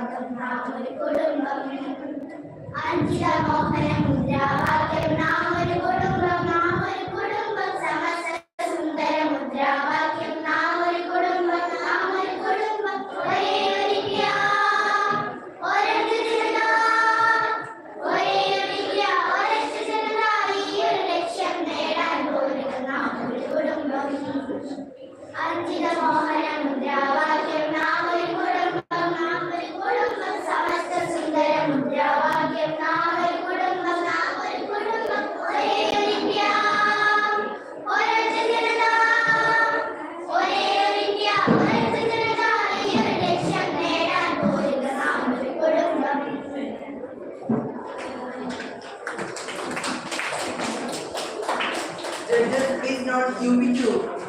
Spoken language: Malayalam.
ഭാഗ്യം കുടുംബം അഞ്ചിത മോഹന മുദ്രാവാക്യം നാം ഒരു കുടുംബം നാം ഒരു കുടുംബം സുന്ദര മുദ്രാവാക്യം നാം ഒരു കുടുംബം നാം ഒരു കുടുംബം ഒരേ ഒരു അഞ്ചിത മോഹന for be too